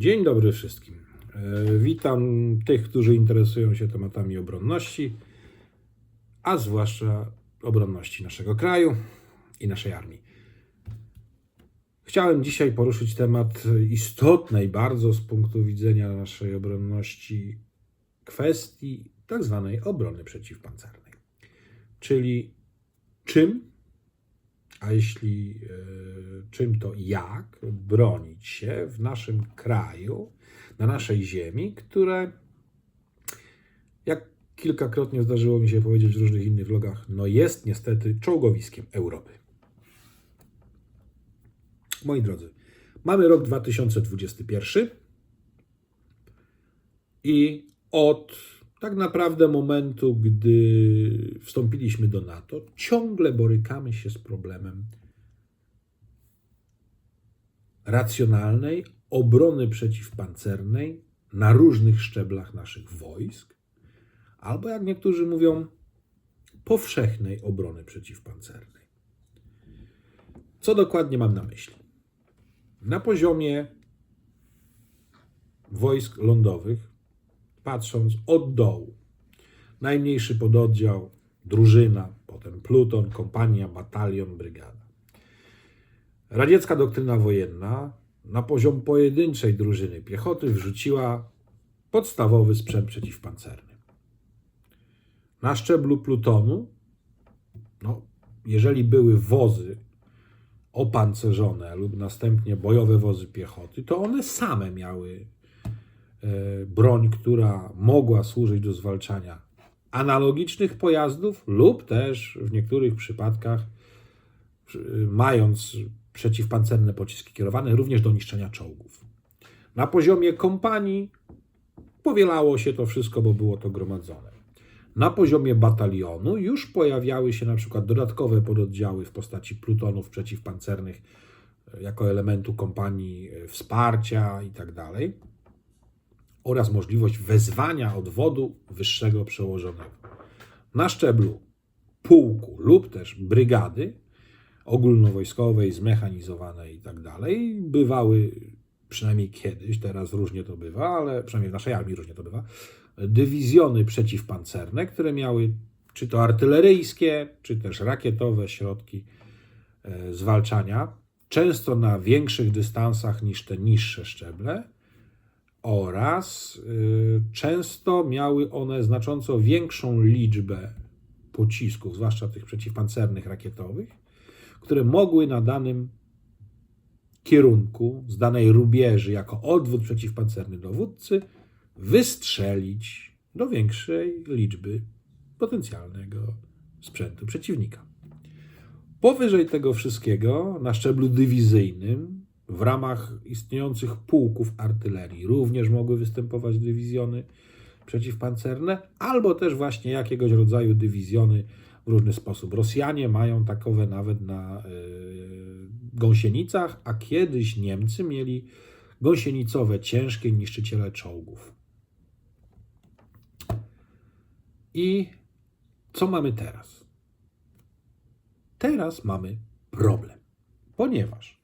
Dzień dobry wszystkim. E, Witam tych, którzy interesują się tematami obronności, a zwłaszcza obronności naszego kraju i naszej armii. Chciałem dzisiaj poruszyć temat istotnej bardzo z punktu widzenia naszej obronności kwestii tak zwanej obrony przeciwpancernej. Czyli czym a jeśli e, czym to jak bronić się w naszym kraju, na naszej ziemi, które, jak kilkakrotnie zdarzyło mi się powiedzieć w różnych innych vlogach, no jest niestety czołgowiskiem Europy. Moi drodzy, mamy rok 2021 i od tak naprawdę momentu, gdy wstąpiliśmy do NATO, ciągle borykamy się z problemem racjonalnej obrony przeciwpancernej na różnych szczeblach naszych wojsk, albo jak niektórzy mówią, powszechnej obrony przeciwpancernej. Co dokładnie mam na myśli? Na poziomie wojsk lądowych, patrząc od dołu, najmniejszy pododdział, drużyna, potem pluton, kompania, batalion, brygada. Radziecka doktryna wojenna na poziom pojedynczej drużyny piechoty wrzuciła podstawowy sprzęt przeciwpancerny. Na szczeblu plutonu, no, jeżeli były wozy opancerzone lub następnie bojowe wozy piechoty, to one same miały broń, która mogła służyć do zwalczania analogicznych pojazdów lub też w niektórych przypadkach przy- mając przeciwpancerne pociski kierowane również do niszczenia czołgów. Na poziomie kompanii powielało się to wszystko, bo było to gromadzone. Na poziomie batalionu już pojawiały się na przykład dodatkowe pododdziały w postaci plutonów przeciwpancernych e, jako elementu kompanii e, wsparcia itd. oraz możliwość wezwania odwodu wyższego przełożonego. Na szczeblu pułku lub też brygady ogólnowojskowej, zmechanizowanej i tak dalej, bywały przynajmniej kiedyś, teraz różnie to bywa, ale przynajmniej w naszej armii różnie to bywa, dywizjony przeciwpancerne, które miały czy to artyleryjskie, czy też rakietowe środki e, zwalczania, często na większych dystansach niż te niższe szczeble, oraz y, często miały one znacząco większą liczbę pocisków, zwłaszcza tych przeciwpancernych rakietowych, które mogły na danym kierunku, z danej rubieży, jako odwód przeciwpancerny dowódcy, wystrzelić do większej liczby potencjalnego sprzętu przeciwnika. Powyżej tego wszystkiego, na szczeblu dywizyjnym, w ramach istniejących pułków artylerii również mogły występować dywizjony przeciwpancerne, albo też właśnie jakiegoś rodzaju dywizjony w różny sposób. Rosjanie mają takowe nawet na yy, gąsienicach, a kiedyś Niemcy mieli gąsienicowe ciężkie niszczyciele czołgów. I co mamy teraz? Teraz mamy problem, ponieważ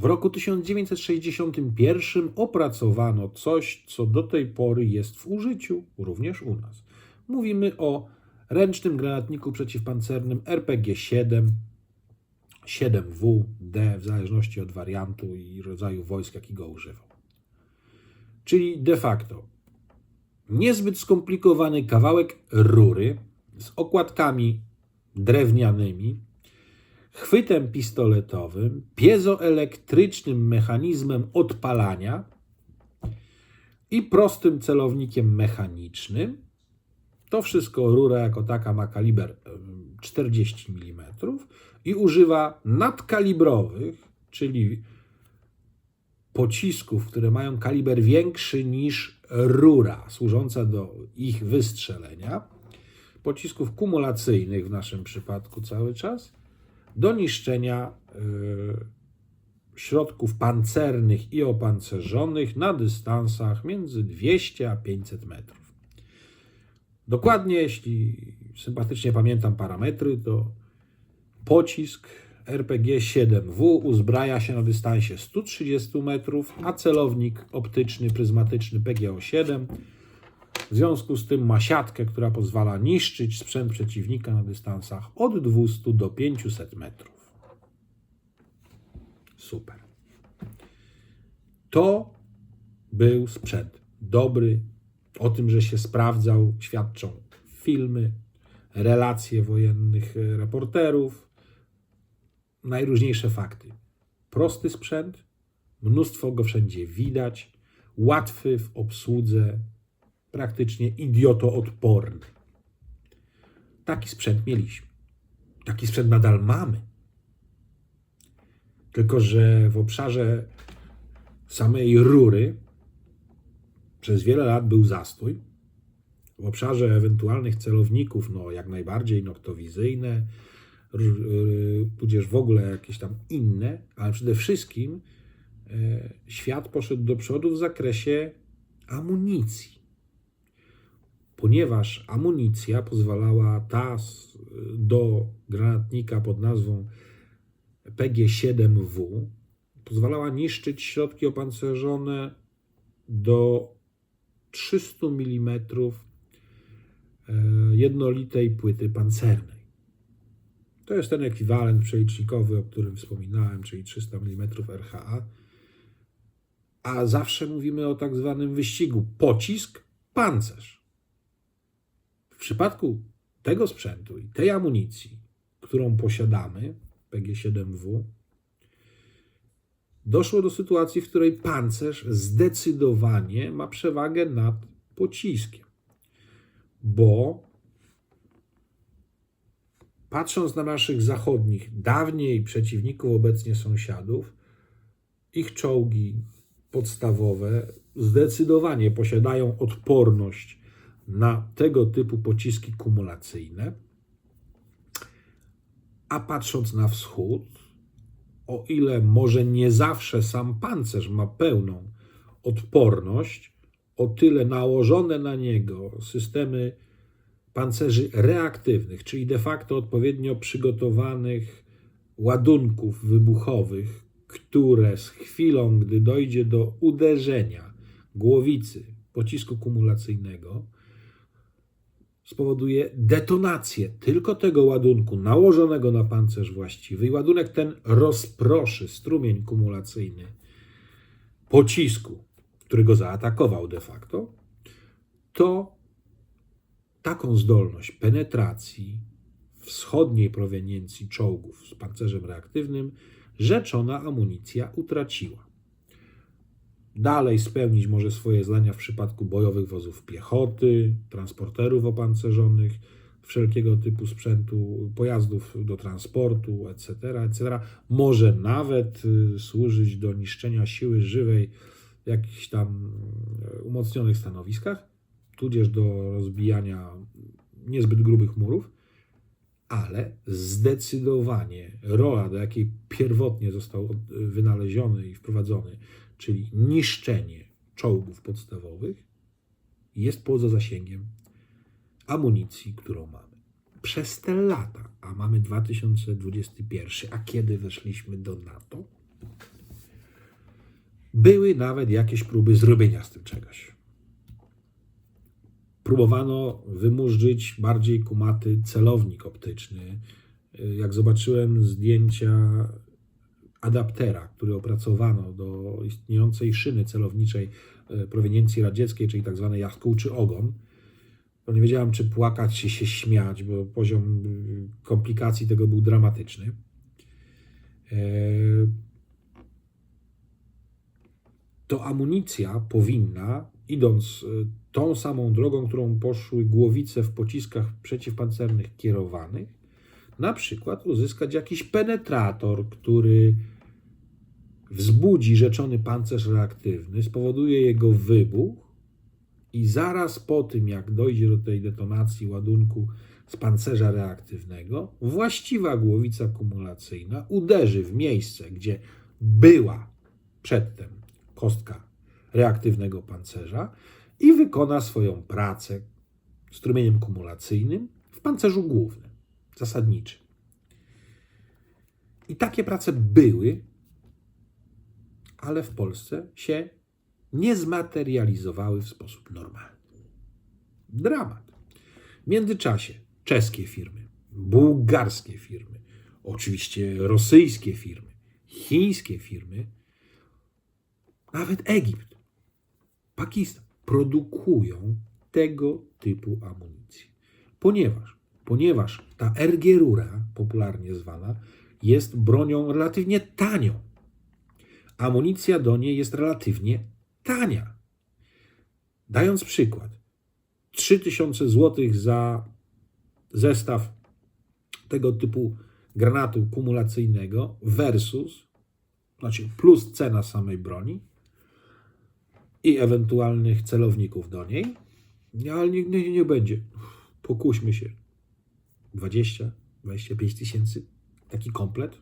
w roku 1961 opracowano coś, co do tej pory jest w użyciu również u nas. Mówimy o ręcznym granatniku przeciwpancernym RPG-7, 7W, D, w zależności od wariantu i rodzaju wojsk, jaki go używał. Czyli de facto niezbyt skomplikowany kawałek rury z okładkami drewnianymi, chwytem pistoletowym, piezoelektrycznym mechanizmem odpalania i prostym celownikiem mechanicznym. To wszystko rura jako taka ma kaliber em, 40 mm i używa nadkalibrowych, czyli pocisków, które mają kaliber większy niż rura, służąca do ich wystrzelenia, pocisków kumulacyjnych w naszym przypadku cały czas, do niszczenia y, środków pancernych i opancerzonych na dystansach między 200 a 500 metrów. Dokładnie, jeśli sympatycznie pamiętam parametry, to pocisk RPG-7W uzbraja się na dystansie 130 metrów, a celownik optyczny, pryzmatyczny PGO-7 w związku z tym ma siatkę, która pozwala niszczyć sprzęt przeciwnika na dystansach od 200 do 500 metrów. Super. To był sprzęt dobry. O tym, że się sprawdzał, świadczą filmy, relacje wojennych e, reporterów, najróżniejsze fakty. Prosty sprzęt, mnóstwo go wszędzie widać, łatwy w obsłudze, praktycznie idiotoodporny. Taki sprzęt mieliśmy. Taki sprzęt nadal mamy. Tylko, że w obszarze samej rury przez wiele lat był zastój. W obszarze ewentualnych celowników, no jak najbardziej noktowizyjne, y, tudzież w ogóle jakieś tam inne, ale przede wszystkim e, świat poszedł do przodu w zakresie amunicji. Ponieważ amunicja pozwalała ta do granatnika pod nazwą PG-7W, pozwalała niszczyć środki opancerzone do 300 mm e, jednolitej płyty pancernej. To jest ten ekwiwalent przelicznikowy, o którym wspominałem, czyli 300 mm RHA. A zawsze mówimy o tak zwanym wyścigu pocisk, pancerz. W przypadku tego sprzętu i tej amunicji, którą posiadamy, PG-7W, doszło do sytuacji, w której pancerz zdecydowanie ma przewagę nad pociskiem. Bo patrząc na naszych zachodnich, dawniej przeciwników, obecnie sąsiadów, ich czołgi podstawowe zdecydowanie posiadają odporność na tego typu pociski kumulacyjne. A patrząc na wschód, o ile może nie zawsze sam pancerz ma pełną odporność, o tyle nałożone na niego systemy pancerzy reaktywnych, czyli de facto odpowiednio przygotowanych ładunków wybuchowych, które z chwilą, gdy dojdzie do uderzenia głowicy pocisku kumulacyjnego, spowoduje detonację tylko tego ładunku nałożonego na pancerz właściwy i ładunek ten rozproszy strumień kumulacyjny pocisku, który go zaatakował de facto, to taką zdolność penetracji wschodniej proweniencji czołgów z pancerzem reaktywnym rzeczona amunicja utraciła. Dalej spełnić może swoje zadania w przypadku bojowych wozów piechoty, transporterów opancerzonych, wszelkiego typu sprzętu, pojazdów do transportu, etc., etc. Może nawet y, służyć do niszczenia siły żywej w jakichś tam y, umocnionych stanowiskach, tudzież do rozbijania niezbyt grubych murów, ale zdecydowanie rola, do jakiej pierwotnie został od- wynaleziony i wprowadzony, czyli niszczenie czołgów podstawowych, jest poza zasięgiem amunicji, którą mamy. Przez te lata, a mamy 2021, a kiedy weszliśmy do NATO, były nawet jakieś próby zrobienia z tym czegoś. Próbowano wymurzyć bardziej kumaty celownik optyczny. Jak zobaczyłem zdjęcia adaptera, który opracowano do istniejącej szyny celowniczej e, proweniencji radzieckiej, czyli tak zwany jaskółczy ogon, to nie wiedziałem, czy płakać, czy się śmiać, bo poziom y, komplikacji tego był dramatyczny. E, To amunicja powinna, idąc tą samą drogą, którą poszły głowice w pociskach przeciwpancernych kierowanych, na przykład uzyskać jakiś penetrator, który wzbudzi rzeczony pancerz reaktywny, spowoduje jego wybuch i zaraz po tym, jak dojdzie do tej detonacji ładunku z pancerza reaktywnego, właściwa głowica kumulacyjna uderzy w miejsce, gdzie była przedtem kostka reaktywnego pancerza i wykona swoją pracę strumieniem kumulacyjnym w pancerzu głównym, zasadniczym. I takie prace były, ale w Polsce się nie zmaterializowały w sposób normalny. Dramat. W międzyczasie czeskie firmy, bułgarskie firmy, oczywiście rosyjskie firmy, chińskie firmy, nawet Egipt, Pakistan produkują tego typu amunicję. Ponieważ, ponieważ ta ergierura, popularnie zwana, jest bronią relatywnie tanią. Amunicja do niej jest relatywnie tania. Dając przykład, 3000 zł za zestaw tego typu granatu kumulacyjnego versus, znaczy plus cena samej broni i ewentualnych celowników do niej, nie, ale nie, nie, nie będzie. Pokuśmy się. 20, 25 tysięcy. Taki komplet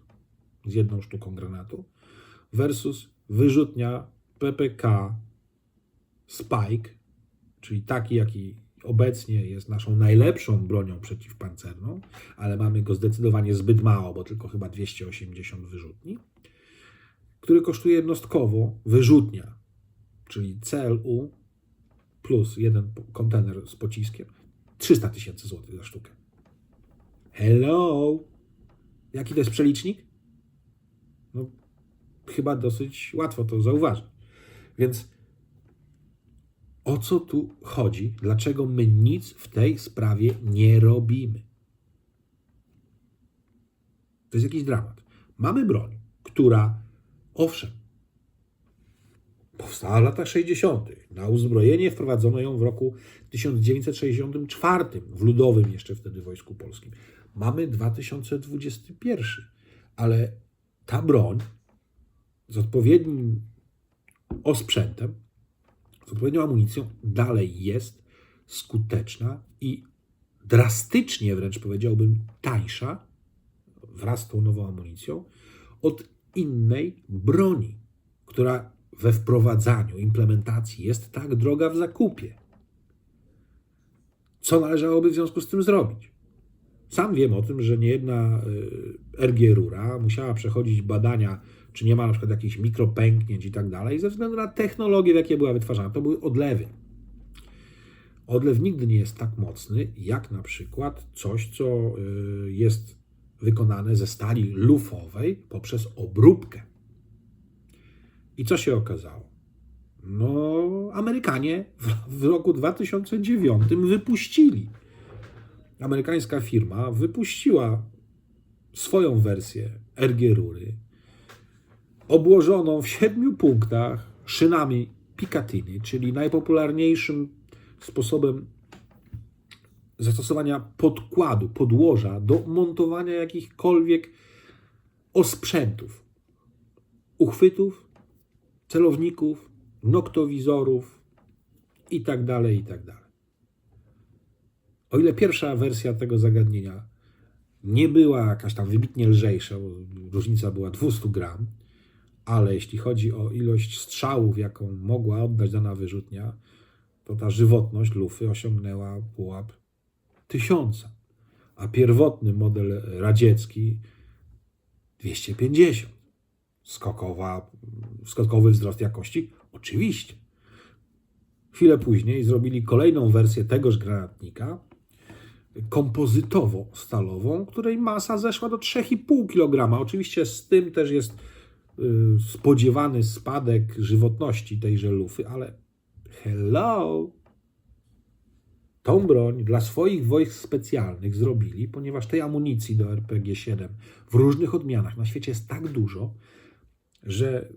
z jedną sztuką granatu versus wyrzutnia PPK Spike, czyli taki, jaki obecnie jest naszą najlepszą bronią przeciwpancerną, ale mamy go zdecydowanie zbyt mało, bo tylko chyba 280 wyrzutni, który kosztuje jednostkowo wyrzutnia, czyli CLU plus jeden kontener z pociskiem 300 tysięcy złotych za sztukę. Hello! Jaki to jest przelicznik? Chyba dosyć łatwo to zauważyć. Więc o co tu chodzi? Dlaczego my nic w tej sprawie nie robimy? To jest jakiś dramat. Mamy broń, która, owszem, powstała w latach 60. Na uzbrojenie wprowadzono ją w roku 1964 w ludowym jeszcze wtedy Wojsku Polskim. Mamy 2021, ale ta broń z odpowiednim osprzętem, z odpowiednią amunicją dalej jest skuteczna i drastycznie wręcz powiedziałbym tańsza wraz z tą nową amunicją od innej broni, która we wprowadzaniu, implementacji jest tak droga w zakupie. Co należałoby w związku z tym zrobić? Sam wiem o tym, że niejedna y, RG Rura musiała przechodzić badania, czy nie ma na przykład jakichś mikropęknięć i tak dalej, ze względu na technologię, w jakiej była wytwarzana. To były odlewy. Odlew nigdy nie jest tak mocny, jak na przykład coś, co y, jest wykonane ze stali lufowej poprzez obróbkę. I co się okazało? No, Amerykanie w, w roku 2009 wypuścili. Amerykańska firma wypuściła swoją wersję RG Rury, obłożoną w siedmiu punktach szynami Picatinny, czyli najpopularniejszym sposobem zastosowania podkładu, podłoża do montowania jakichkolwiek osprzętów, uchwytów, celowników, noktowizorów i tak dalej, i tak. O ile pierwsza wersja tego zagadnienia nie była jakaś tam wybitnie lżejsza, bo różnica była 200 gram, ale jeśli chodzi o ilość strzałów, jaką mogła oddać dana wyrzutnia, to ta żywotność lufy osiągnęła pułap tysiąca, a pierwotny model radziecki 250. Skokowa, skokowy wzrost jakości? Oczywiście. Chwilę później zrobili kolejną wersję tegoż granatnika, kompozytowo-stalową, której masa zeszła do 3,5 kg. Oczywiście z tym też jest spodziewany spadek żywotności tejże lufy, ale hello! Tą broń dla swoich wojsk specjalnych zrobili, ponieważ tej amunicji do RPG-7 w różnych odmianach na świecie jest tak dużo, że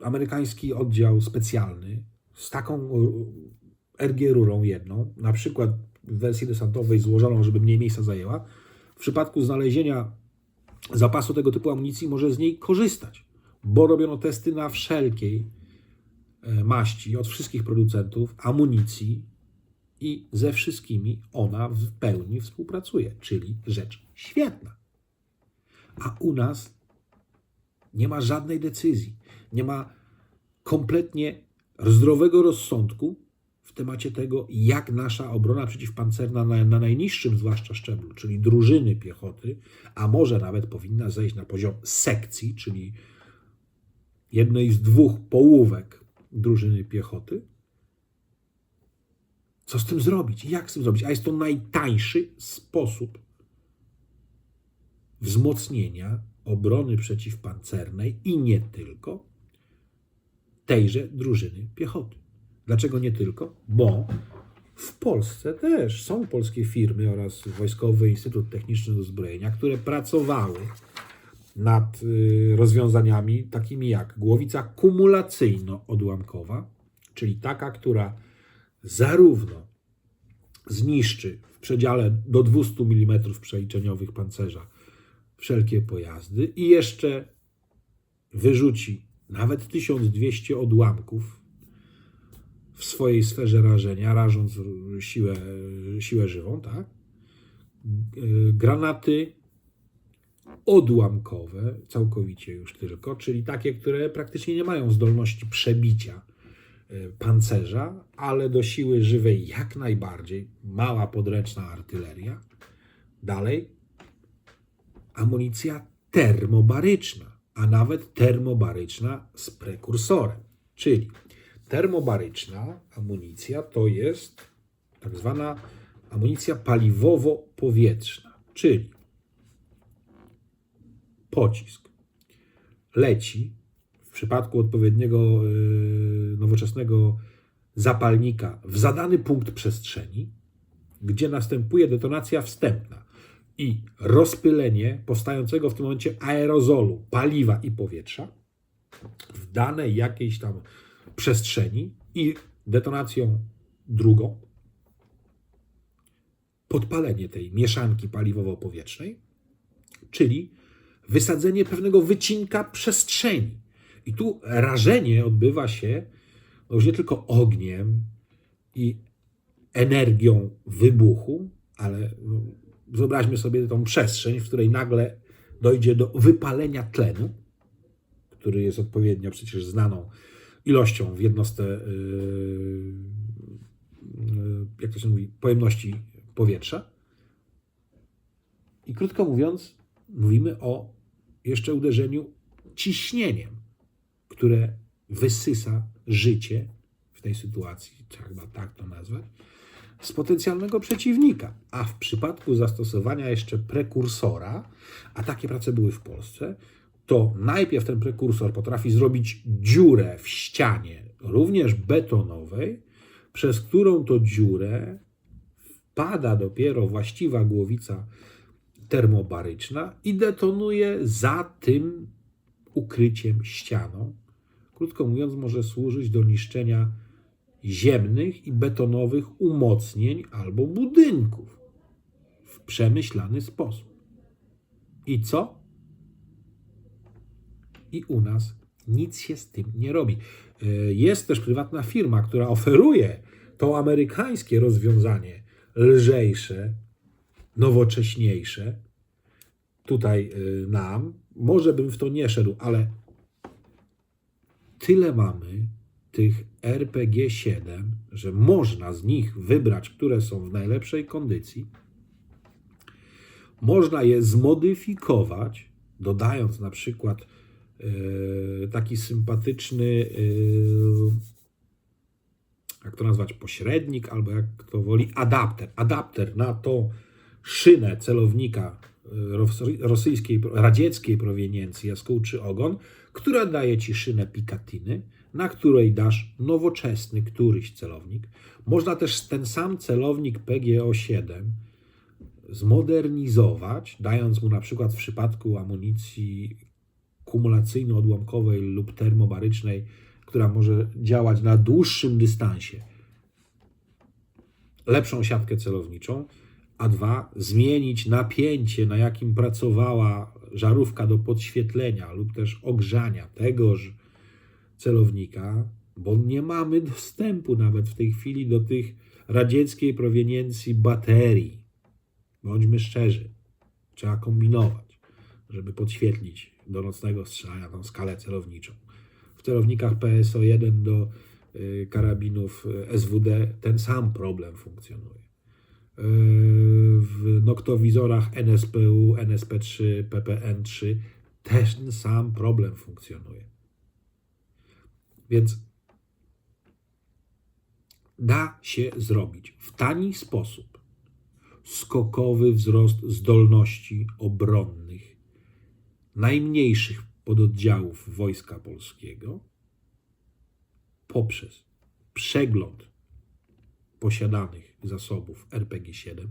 amerykański oddział specjalny z taką RG-rurą jedną, na przykład w wersji desantowej złożoną, żeby mniej miejsca zajęła, w przypadku znalezienia zapasu tego typu amunicji może z niej korzystać, bo robiono testy na wszelkiej e, maści od wszystkich producentów amunicji i ze wszystkimi ona w pełni współpracuje, czyli rzecz świetna. A u nas nie ma żadnej decyzji, nie ma kompletnie zdrowego rozsądku w temacie tego, jak nasza obrona przeciwpancerna na, na najniższym zwłaszcza szczeblu, czyli drużyny piechoty, a może nawet powinna zejść na poziom sekcji, czyli jednej z dwóch połówek drużyny piechoty. Co z tym zrobić? Jak z tym zrobić? A jest to najtańszy sposób wzmocnienia obrony przeciwpancernej i nie tylko tejże drużyny piechoty. Dlaczego nie tylko? Bo w Polsce też są polskie firmy oraz Wojskowy Instytut Techniczny Uzbrojenia, które pracowały nad y, rozwiązaniami takimi jak głowica kumulacyjno-odłamkowa, czyli taka, która zarówno zniszczy w przedziale do 200 mm przeliczeniowych pancerza wszelkie pojazdy i jeszcze wyrzuci nawet 1200 odłamków w swojej sferze rażenia, rażąc siłę, siłę żywą, tak? Granaty odłamkowe, całkowicie już tylko, czyli takie, które praktycznie nie mają zdolności przebicia e, pancerza, ale do siły żywej jak najbardziej. Mała podręczna artyleria. Dalej, amunicja termobaryczna a nawet termobaryczna z prekursorem. Czyli termobaryczna amunicja to jest tak zwana amunicja paliwowo-powietrzna, czyli pocisk leci w przypadku odpowiedniego yy, nowoczesnego zapalnika w zadany punkt przestrzeni, gdzie następuje detonacja wstępna i rozpylenie powstającego w tym momencie aerozolu, paliwa i powietrza w danej jakiejś tam przestrzeni i detonacją drugą. Podpalenie tej mieszanki paliwowo-powietrznej, czyli wysadzenie pewnego wycinka przestrzeni. I tu rażenie odbywa się już nie tylko ogniem i energią wybuchu, ale no, wyobraźmy sobie tą przestrzeń, w której nagle dojdzie do wypalenia tlenu, który jest odpowiednio przecież znaną ilością w jednostce, yy, yy, jak to się mówi, pojemności powietrza. I krótko mówiąc, mówimy o jeszcze uderzeniu ciśnieniem, które wysysa życie w tej sytuacji, trzeba tak to nazwać, z potencjalnego przeciwnika. A w przypadku zastosowania jeszcze prekursora, a takie prace były w Polsce, to najpierw ten prekursor potrafi zrobić dziurę w ścianie, również betonowej, przez którą to dziurę wpada dopiero właściwa głowica termobaryczna i detonuje za tym ukryciem ścianą. Krótko mówiąc, może służyć do niszczenia ziemnych i betonowych umocnień albo budynków w przemyślany sposób. I co? I u nas nic się z tym nie robi. E, jest też prywatna firma, która oferuje to amerykańskie rozwiązanie lżejsze, nowocześniejsze. Tutaj e, nam, może bym w to nie szedł, ale tyle mamy tych RPG-7, że można z nich wybrać, które są w najlepszej kondycji. Można je zmodyfikować, dodając na przykład e, taki sympatyczny, e, jak to nazwać, pośrednik, albo jak to woli, adapter. Adapter na tą szynę celownika e, rosyjskiej, radzieckiej proweniencji, jaskółczy ogon, która daje ci szynę Picatinny na której dasz nowoczesny któryś celownik. Można też ten sam celownik PGO-7 zmodernizować, dając mu na przykład w przypadku amunicji kumulacyjno-odłamkowej lub termobarycznej, która może działać na dłuższym dystansie, lepszą siatkę celowniczą, a dwa, zmienić napięcie, na jakim pracowała żarówka do podświetlenia lub też ogrzania tegoż celownika, bo nie mamy dostępu nawet w tej chwili do tych radzieckiej proweniencji baterii. Bądźmy szczerzy, trzeba kombinować, żeby podświetlić do nocnego strzelania tą skalę celowniczą. W celownikach PSO 1 do y, karabinów SWD, ten sam problem funkcjonuje. Y, W noktowizorach NSPU, NSP3, PPN3 też ten sam problem funkcjonuje. Więc da się zrobić w tani sposób skokowy wzrost zdolności obronnych najmniejszych pododdziałów Wojska Polskiego poprzez przegląd posiadanych zasobów RPG-7,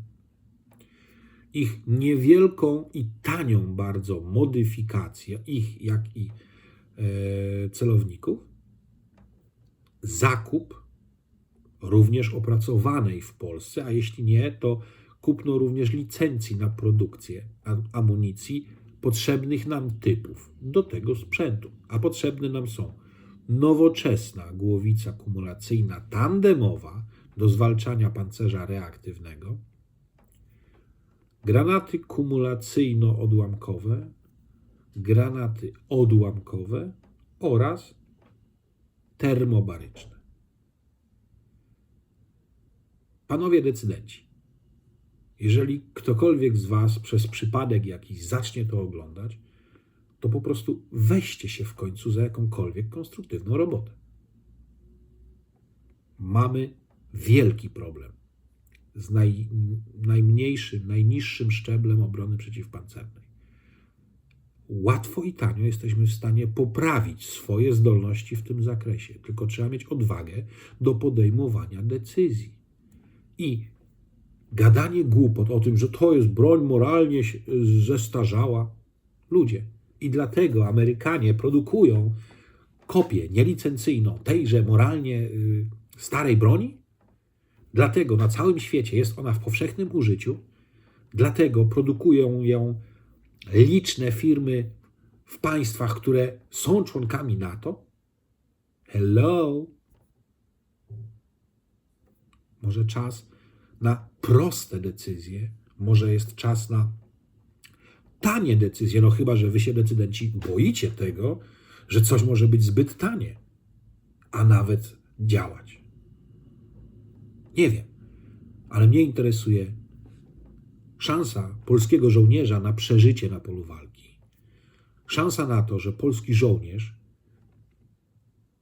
ich niewielką i tanią bardzo modyfikację, ich jak i e, celowników, zakup również opracowanej w Polsce, a jeśli nie, to kupno również licencji na produkcję am- amunicji potrzebnych nam typów do tego sprzętu. A potrzebne nam są nowoczesna głowica kumulacyjna tandemowa do zwalczania pancerza reaktywnego, granaty kumulacyjno-odłamkowe, granaty odłamkowe oraz termobaryczne. Panowie decydenci, jeżeli ktokolwiek z Was przez przypadek jakiś zacznie to oglądać, to po prostu weźcie się w końcu za jakąkolwiek konstruktywną robotę. Mamy wielki problem z naj, najmniejszym, najniższym szczeblem obrony przeciwpancernej. Łatwo i tanio jesteśmy w stanie poprawić swoje zdolności w tym zakresie, tylko trzeba mieć odwagę do podejmowania decyzji. I gadanie głupot o tym, że to jest broń moralnie zestarzała. Ludzie. I dlatego Amerykanie produkują kopię nielicencyjną tejże moralnie y, starej broni. Dlatego na całym świecie jest ona w powszechnym użyciu. Dlatego produkują ją liczne firmy w państwach, które są członkami NATO. Hello. Może czas na proste decyzje, może jest czas na tanie decyzje, no chyba, że wy się decydenci boicie tego, że coś może być zbyt tanie, a nawet działać. Nie wiem, ale mnie interesuje szansa polskiego żołnierza na przeżycie na polu walki. Szansa na to, że polski żołnierz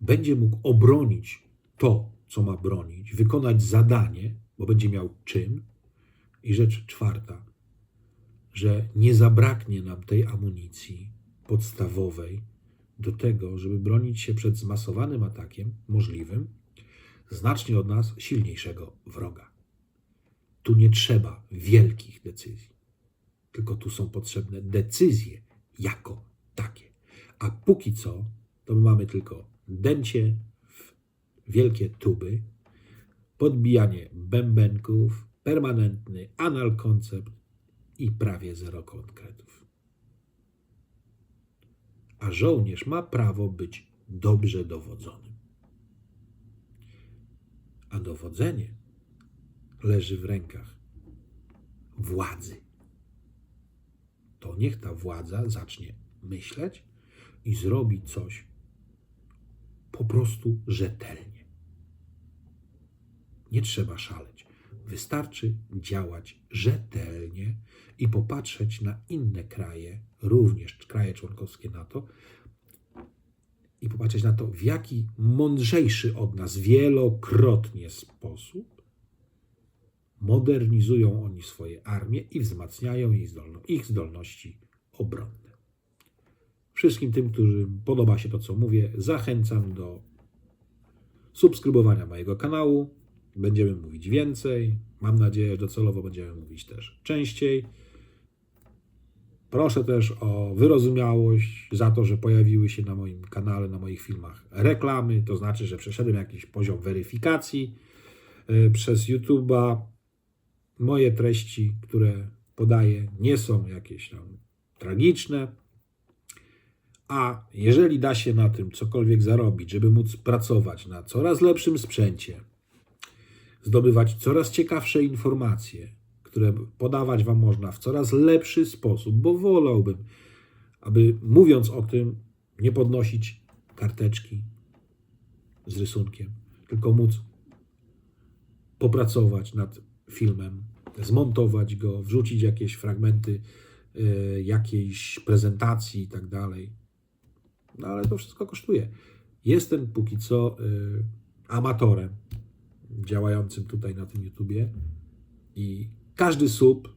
będzie mógł obronić to, co ma bronić, wykonać zadanie, bo będzie miał czym. I rzecz czwarta, że nie zabraknie nam tej amunicji podstawowej do tego, żeby bronić się przed zmasowanym atakiem możliwym znacznie od nas silniejszego wroga. Tu nie trzeba wielkich decyzji, tylko tu są potrzebne decyzje jako takie. A póki co, to my mamy tylko dęcie w wielkie tuby, podbijanie bębenków, permanentny anal koncept i prawie zero konkretów. A żołnierz ma prawo być dobrze dowodzonym. A dowodzenie leży w rękach władzy. To niech ta władza zacznie myśleć i zrobi coś po prostu rzetelnie. Nie trzeba szaleć. Wystarczy działać rzetelnie i popatrzeć na inne kraje, również kraje członkowskie NATO, i popatrzeć na to, w jaki mądrzejszy od nas wielokrotnie sposób modernizują oni swoje armie i wzmacniają ich, zdolno, ich zdolności obronne. Wszystkim tym, którym podoba się to, co mówię, zachęcam do subskrybowania mojego kanału. Będziemy mówić więcej. Mam nadzieję, że docelowo będziemy mówić też częściej. Proszę też o wyrozumiałość za to, że pojawiły się na moim kanale, na moich filmach reklamy. To znaczy, że przeszedłem jakiś poziom weryfikacji y, przez YouTube'a. Moje treści, które podaję, nie są jakieś tam tragiczne. A jeżeli da się na tym cokolwiek zarobić, żeby móc pracować na coraz lepszym sprzęcie, zdobywać coraz ciekawsze informacje, które podawać Wam można w coraz lepszy sposób, bo wolałbym, aby mówiąc o tym, nie podnosić karteczki z rysunkiem, tylko móc popracować nad filmem, zmontować go, wrzucić jakieś fragmenty y, jakiejś prezentacji i tak dalej. No ale to wszystko kosztuje. Jestem póki co y, amatorem działającym tutaj na tym YouTubie i każdy sub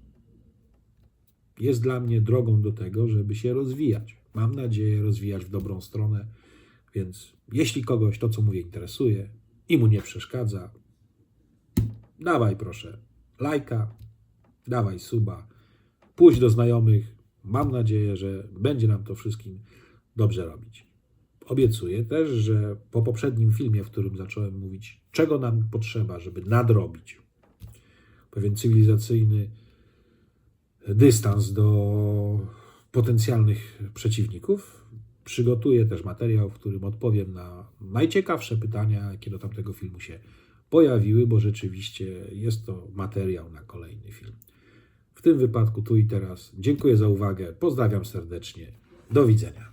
jest dla mnie drogą do tego, żeby się rozwijać. Mam nadzieję rozwijać w dobrą stronę, więc jeśli kogoś to, co mówię, interesuje i mu nie przeszkadza, dawaj proszę lajka, dawaj suba, pójdź do znajomych. Mam nadzieję, że będzie nam to wszystkim dobrze robić. Obiecuję też, że po poprzednim filmie, w którym zacząłem mówić, czego nam potrzeba, żeby nadrobić pewien cywilizacyjny dystans do potencjalnych przeciwników, przygotuję też materiał, w którym odpowiem na najciekawsze pytania, jakie do tamtego filmu się pojawiły, bo rzeczywiście jest to materiał na kolejny film. W tym wypadku tu i teraz dziękuję za uwagę, pozdrawiam serdecznie, do widzenia.